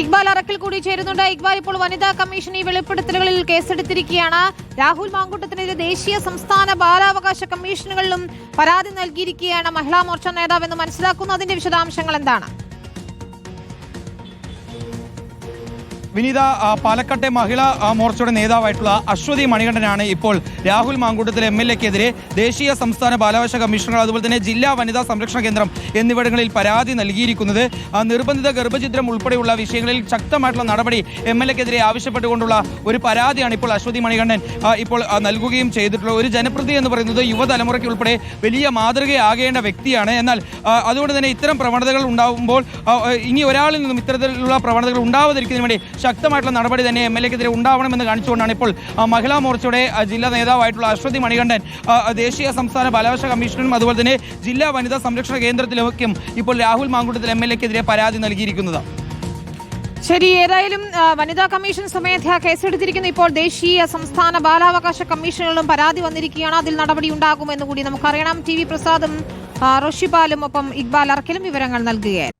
ഇക്ബാൽ അറക്കിൽ കൂടി ചേരുന്നുണ്ട്. ഇക്ബാൽ ഇപ്പോൾ വനിതാ കമ്മീഷൻ ഈ വെളിപ്പെടുത്തലുകളിൽ കേസെടുത്തിരിക്കുകയാണ്. രാഹുൽ മാങ്കൂട്ടത്തിനെതിരെ ദേശീയ സംസ്ഥാന ബാലാവകാശ കമ്മീഷനുകളിലും പരാതി നൽകിയിരിക്കുകയാണ് മഹിളാ മോർച്ച നേതാവെന്ന് മനസ്സിലാക്കുന്നു. അതിന്റെ വിശദാംശങ്ങൾ എന്താണ്? വിനീത പാലക്കാട്ടെ മഹിളാ മോർച്ചയുടെ നേതാവായിട്ടുള്ള അശ്വതി മണികണ്ഠനാണ് ഇപ്പോൾ രാഹുൽ മാങ്കൂട്ടത്തിലെ എം എൽ എക്കെതിരെ ദേശീയ സംസ്ഥാന ബാലാവകാശ കമ്മീഷണർ അതുപോലെ തന്നെ ജില്ലാ വനിതാ സംരക്ഷണ കേന്ദ്രം എന്നിവിടങ്ങളിൽ പരാതി നൽകിയിരിക്കുന്നത്. നിർബന്ധിത ഗർഭചിത്രം ഉൾപ്പെടെയുള്ള വിഷയങ്ങളിൽ ശക്തമായിട്ടുള്ള നടപടി എം എൽ എക്കെതിരെ ആവശ്യപ്പെട്ടുകൊണ്ടുള്ള ഒരു പരാതിയാണ് ഇപ്പോൾ അശ്വതി മണികണ്ഠൻ ഇപ്പോൾ നൽകുകയും ചെയ്തിട്ടുള്ളത്. ഒരു ജനപ്രതി എന്ന് പറയുന്നത് യുവതലമുറയ്ക്ക് ഉൾപ്പെടെ വലിയ മാതൃകയാകേണ്ട വ്യക്തിയാണ്. എന്നാൽ അതുകൊണ്ട് തന്നെ ഇത്തരം പ്രവണതകൾ ഉണ്ടാകുമ്പോൾ ഇനി ഒരാളിൽ നിന്നും ഇത്തരത്തിലുള്ള പ്രവണതകൾ ഉണ്ടാവാതിരിക്കുന്നതിന് വേണ്ടി ശക്തമായിട്ടുള്ള നടപടി തന്നെ എം എൽ എക്കെതിരെ ഉണ്ടാവണമെന്ന് കാണിച്ചുകൊണ്ടാണ് ഇപ്പോൾ മഹിളാ മോർച്ചയുടെ ജില്ലാ നേതാവായിട്ടുള്ള അശ്വതി മണികണ്ഠൻ ദേശീയ സംസ്ഥാന ബാലാവകാശ കമ്മീഷനും അതുപോലെ തന്നെ ജില്ലാ വനിതാ സംരക്ഷണ കേന്ദ്രത്തിലേക്കും ഇപ്പോൾ രാഹുൽ മാങ്കുട്ടത്തിൽ എം എൽ എക്കെതിരെ പരാതി നൽകിയിരിക്കുന്നത്. ശരി ഏതായാലും വനിതാ കമ്മീഷൻ സ്വമേധയാ കേസെടുത്തിരിക്കുന്നു. ഇപ്പോൾ ദേശീയ സംസ്ഥാന ബാലാവകാശ കമ്മീഷനുകളും പരാതി വന്നിരിക്കുകയാണ്. അതിൽ നടപടി ഉണ്ടാകുമെന്ന് കൂടി നമുക്കറിയണം. ടി വി പ്രസാദും റോഷിപാലും ഒപ്പം ഇക്ബാൽ അർക്കലും വിവരങ്ങൾ നൽകുകയായിരുന്നു.